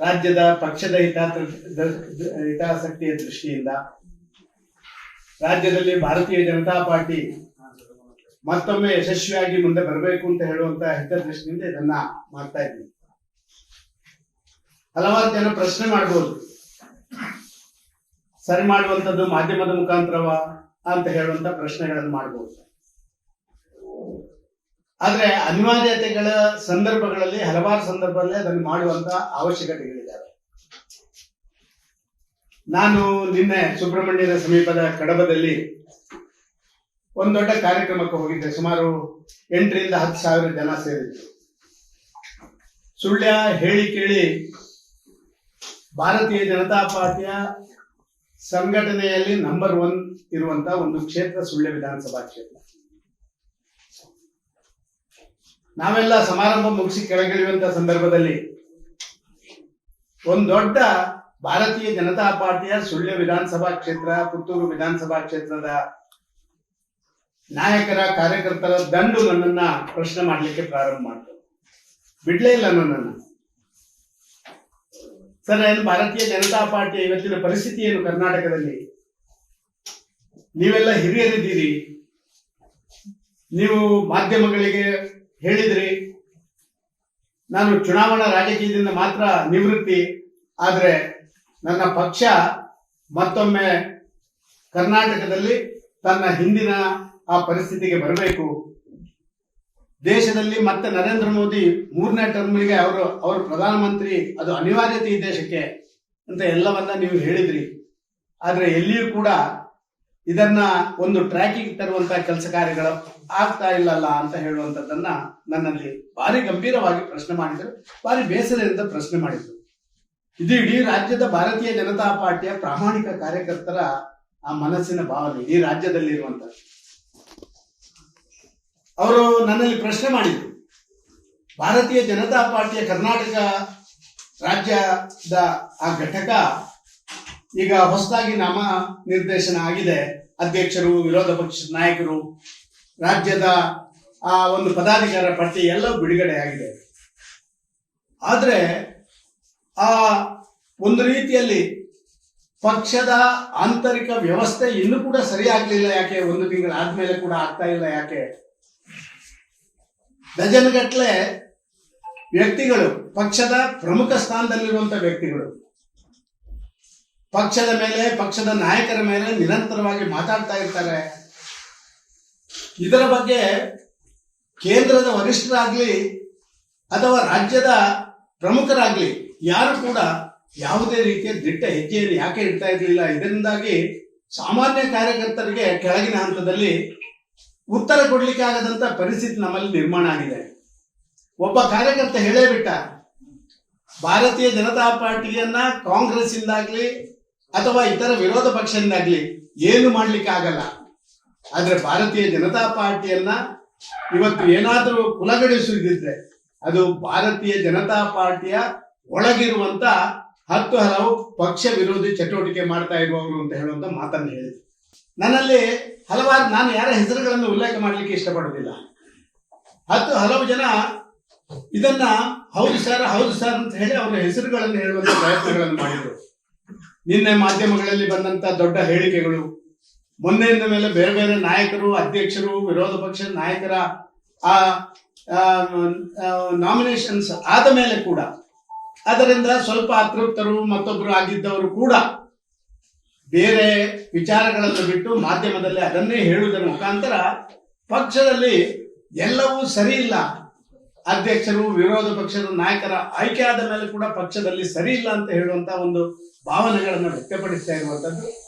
ರಾಜ್ಯದ ಪಕ್ಷದ ಹಿತಾಸಕ್ತಿಯ ದೃಷ್ಟಿಯಿಂದ ರಾಜ್ಯದಲ್ಲಿ ಭಾರತೀಯ ಜನತಾ ಪಾರ್ಟಿ ಮತ್ತೊಮ್ಮೆ ಯಶಸ್ವಿಯಾಗಿ ಮುಂದೆ ಬರಬೇಕು ಅಂತ ಹೇಳುವಂತ ಹಿತದೃಷ್ಟಿಯಿಂದ ಇದನ್ನ ಮಾಡ್ತಾ ಇದ್ದೀನಿ ಹಲವಾರು ಜನ ಪ್ರಶ್ನೆ ಮಾಡಬಹುದು ಸರಿ ಮಾಡುವಂತದ್ದು ಮಾಧ್ಯಮದ ಮುಖಾಂತರವ ಅಂತ ಹೇಳುವಂತ ಪ್ರಶ್ನೆಗಳನ್ನು ಮಾಡಬಹುದು ಆದ್ರೆ ಅನಿವಾರ್ಯತೆಗಳ ಸಂದರ್ಭಗಳಲ್ಲಿ, ಹಲವಾರು ಸಂದರ್ಭದಲ್ಲಿ ಅದನ್ನು ಮಾಡುವಂತ ಅವಶ್ಯಕತೆಗಳಿದ್ದಾವೆ. ನಾನು ನಿನ್ನೆ ಸುಬ್ರಹ್ಮಣ್ಯದ ಸಮೀಪದ ಕಡಬದಲ್ಲಿ ಒಂದು ದೊಡ್ಡ ಕಾರ್ಯಕ್ರಮಕ್ಕೆ ಹೋಗಿದ್ದೆ. ಸುಮಾರು ಎಂಟರಿಂದ ಹತ್ತು ಸಾವಿರ ಜನ ಸೇರಿದ್ರು. ಸುಳ್ಯ ಹೇಳಿ ಕೇಳಿ ಭಾರತೀಯ ಜನತಾ ಪಾರ್ಟಿಯ ಸಂಘಟನೆಯಲ್ಲಿ ನಂಬರ್ ಒನ್ ಇರುವಂತಹ ಒಂದು ಕ್ಷೇತ್ರ ಸುಳ್ಯ ವಿಧಾನಸಭಾ ಕ್ಷೇತ್ರ. ನಾವೆಲ್ಲ ಸಮಾರಂಭ ಮುಗಿಸಿ ಕೆಳಗಿಳಿಯುವಂತ ಸಂದರ್ಭದಲ್ಲಿ ಒಂದು ದೊಡ್ಡ ಭಾರತೀಯ ಜನತಾ ಪಾರ್ಟಿಯ ಸುಳ್ಯ ವಿಧಾನಸಭಾ ಕ್ಷೇತ್ರ, ಪುತ್ತೂರು ವಿಧಾನಸಭಾ ಕ್ಷೇತ್ರದ ನಾಯಕರ ಕಾರ್ಯಕರ್ತರ ದಂಡು ನನ್ನನ್ನ ಪ್ರಶ್ನೆ ಮಾಡಲಿಕ್ಕೆ ಪ್ರಾರಂಭ ಮಾಡಿತು. ಬಿಡ್ಲೇ ಇಲ್ಲ ನನ್ನನ್ನು. ಸರ್ ಏನು ಭಾರತೀಯ ಜನತಾ ಪಾರ್ಟಿಯ ಇವತ್ತಿನ ಪರಿಸ್ಥಿತಿ ಏನು ಕರ್ನಾಟಕದಲ್ಲಿ. ನೀವೆಲ್ಲ ಹಿರಿಯರಿದ್ದೀರಿ. ನೀವು ಮಾಧ್ಯಮಗಳಿಗೆ ಹೇಳಿದ್ರಿ ನಾನು ಚುನಾವಣಾ ರಾಜಕೀಯದಿಂದ ಮಾತ್ರ ನಿವೃತ್ತಿ, ಆದ್ರೆ ನನ್ನ ಪಕ್ಷ ಮತ್ತೊಮ್ಮೆ ಕರ್ನಾಟಕದಲ್ಲಿ ತನ್ನ ಹಿಂದಿನ ಆ ಪರಿಸ್ಥಿತಿಗೆ ಬರಬೇಕು. ದೇಶದಲ್ಲಿ ಮತ್ತೆ ನರೇಂದ್ರ ಮೋದಿ ಮೂರನೇ ಟರ್ಮ್ಗೆ ಅವರು ಅವರು ಪ್ರಧಾನಮಂತ್ರಿ, ಅದು ಅನಿವಾರ್ಯತೆ ಈ ದೇಶಕ್ಕೆ ಅಂತ ಎಲ್ಲವನ್ನ ನೀವು ಹೇಳಿದ್ರಿ. ಆದ್ರೆ ಎಲ್ಲಿಯೂ ಕೂಡ ಇದನ್ನ ಒಂದು ಟ್ರ್ಯಾಕಿಂಗ್ ತರುವಂತ ಕೆಲಸ ಕಾರ್ಯಗಳು ಆಗ್ತಾ ಇಲ್ಲಲ್ಲ ಅಂತ ಹೇಳುವಂತದ್ದನ್ನ ನನ್ನಲ್ಲಿ ಭಾರಿ ಗಂಭೀರವಾಗಿ ಪ್ರಶ್ನೆ ಮಾಡಿದ್ರು, ಭಾರಿ ಬೇಸರದಿಂದ ಪ್ರಶ್ನೆ ಮಾಡಿದ್ರು. ಇದು ಇಡೀ ರಾಜ್ಯದ ಭಾರತೀಯ ಜನತಾ ಪಾರ್ಟಿಯ ಪ್ರಾಮಾಣಿಕ ಕಾರ್ಯಕರ್ತರ ಆ ಮನಸ್ಸಿನ ಭಾವನೆ ಈ ರಾಜ್ಯದಲ್ಲಿರುವಂತ ಅವರು ನನ್ನಲ್ಲಿ ಪ್ರಶ್ನೆ ಮಾಡಿದ್ರು, ಭಾರತೀಯ ಜನತಾ ಪಾರ್ಟಿಯ ಕರ್ನಾಟಕ ರಾಜ್ಯದ ಆ ಘಟಕ ಈಗ ಹೊಸದಾಗಿ ನಾಮ ನಿರ್ದೇಶನ ಆಗಿದೆ. ಅಧ್ಯಕ್ಷರು, ವಿರೋಧ ಪಕ್ಷದ ನಾಯಕರು, ರಾಜ್ಯದ ಆ ಒಂದು ಪದಾಧಿಕಾರ ಪಟ್ಟಿ ಎಲ್ಲ ಬಿಡುಗಡೆ ಆಗಿದೆ. ಆದ್ರೆ ಆ ಒಂದು ರೀತಿಯಲ್ಲಿ ಪಕ್ಷದ ಆಂತರಿಕ ವ್ಯವಸ್ಥೆ ಇನ್ನೂ ಕೂಡ ಸರಿಯಾಗ್ಲಿಲ್ಲ ಯಾಕೆ? ಒಂದು ತಿಂಗಳಾದ್ಮೇಲೆ ಕೂಡ ಆಗ್ತಾ ಇಲ್ಲ ಯಾಕೆ? ಡಜನ್ಗಟ್ಲೆ ವ್ಯಕ್ತಿಗಳು, ಪಕ್ಷದ ಪ್ರಮುಖ ಸ್ಥಾನದಲ್ಲಿರುವಂತ ವ್ಯಕ್ತಿಗಳು ಪಕ್ಷದ ಮೇಲೆ, ಪಕ್ಷದ ನಾಯಕರ ಮೇಲೆ ನಿರಂತರವಾಗಿ ಮಾತಾಡ್ತಾ ಇರ್ತಾರೆ. ಇದರ ಬಗ್ಗೆ ಕೇಂದ್ರದ ವರಿಷ್ಠರಾಗ್ಲಿ ಅಥವಾ ರಾಜ್ಯದ ಪ್ರಮುಖರಾಗ್ಲಿ ಯಾರು ಕೂಡ ಯಾವುದೇ ರೀತಿಯ ದಿಟ್ಟ ಹೆಜ್ಜೆಯನ್ನು ಯಾಕೆ ಇಡ್ತಾ ಇರಲಿಲ್ಲ? ಇದರಿಂದಾಗಿ ಸಾಮಾನ್ಯ ಕಾರ್ಯಕರ್ತರಿಗೆ ಕೆಳಗಿನ ಹಂತದಲ್ಲಿ ಉತ್ತರ ಕೊಡ್ಲಿಕ್ಕೆ ಆಗದಂತ ಪರಿಸ್ಥಿತಿ ನಮ್ಮಲ್ಲಿ ನಿರ್ಮಾಣ ಆಗಿದೆ. ಒಬ್ಬ ಕಾರ್ಯಕರ್ತ ಹೇಳೇ ಬಿಟ್ಟ, ಭಾರತೀಯ ಜನತಾ ಪಾರ್ಟಿಯನ್ನ ಕಾಂಗ್ರೆಸ್ ಇಂದಾಗ್ಲಿ ಅಥವಾ ಇತರ ವಿರೋಧ ಪಕ್ಷದಿಂದಾಗ್ಲಿ ಏನು ಮಾಡ್ಲಿಕ್ಕೆ ಆಗಲ್ಲ. ಆದ್ರೆ ಭಾರತೀಯ ಜನತಾ ಪಾರ್ಟಿಯನ್ನ ಇವತ್ತು ಏನಾದರೂ ಕುಲಗಡಿಸುವುದಿದ್ರೆ ಅದು ಭಾರತೀಯ ಜನತಾ ಪಾರ್ಟಿಯ ಒಳಗಿರುವಂತ ಹತ್ತು ಹಲವು ಪಕ್ಷ ವಿರೋಧಿ ಚಟುವಟಿಕೆ ಮಾಡ್ತಾ ಇರುವವರು ಅಂತ ಹೇಳುವಂತ ಮಾತನ್ನು ಹೇಳಿದ್ರು. ನನ್ನಲ್ಲಿ ಹಲವಾರು, ನಾನು ಯಾರ ಹೆಸರುಗಳನ್ನು ಉಲ್ಲೇಖ ಮಾಡಲಿಕ್ಕೆ ಇಷ್ಟಪಡೋದಿಲ್ಲ ಹತ್ತು ಹಲವು ಜನ ಇದನ್ನ ಹೌದು ಸರ್ ಹೌದು ಸರ್ ಅಂತ ಹೇಳಿ ಅವರ ಹೆಸರುಗಳನ್ನು ಹೇಳುವಂತ ಪ್ರಯತ್ನಗಳನ್ನು ಮಾಡಿದರು. ನಿನ್ನೆ ಮಾಧ್ಯಮಗಳಲ್ಲಿ ಬಂದಂತ ದೊಡ್ಡ ಹೇಳಿಕೆಗಳು. ಮೊನ್ನೆಯಿಂದ ಮೇಲೆ ಬೇರೆ ಬೇರೆ ನಾಯಕರು, ಅಧ್ಯಕ್ಷರು, ವಿರೋಧ ಪಕ್ಷದ ನಾಯಕರ, ಆ ನಾಮಿನೇಷನ್ಸ್ ಆದ ಮೇಲೆ ಕೂಡ, ಅದರಿಂದ ಸ್ವಲ್ಪ ಅತೃಪ್ತರು ಮತ್ತೊಬ್ಬರು ಆಗಿದ್ದವರು ಕೂಡ ಬೇರೆ ವಿಚಾರಗಳನ್ನು ಬಿಟ್ಟು ಮಾಧ್ಯಮದಲ್ಲಿ ಅದನ್ನೇ ಹೇಳುವುದರ ಮುಖಾಂತರ ಪಕ್ಷದಲ್ಲಿ ಎಲ್ಲವೂ ಸರಿ ಇಲ್ಲ. ಅಧ್ಯಕ್ಷರು, ವಿರೋಧ ಪಕ್ಷದ ನಾಯಕರ ಆಯ್ಕೆ ಆದ ಮೇಲೆ ಕೂಡ ಪಕ್ಷದಲ್ಲಿ ಸರಿ ಇಲ್ಲ ಅಂತ ಹೇಳುವಂತ ಒಂದು ಭಾವನೆಗಳನ್ನು ವ್ಯಕ್ತಪಡಿಸ್ತಾ ಇರುವಂತದ್ದು.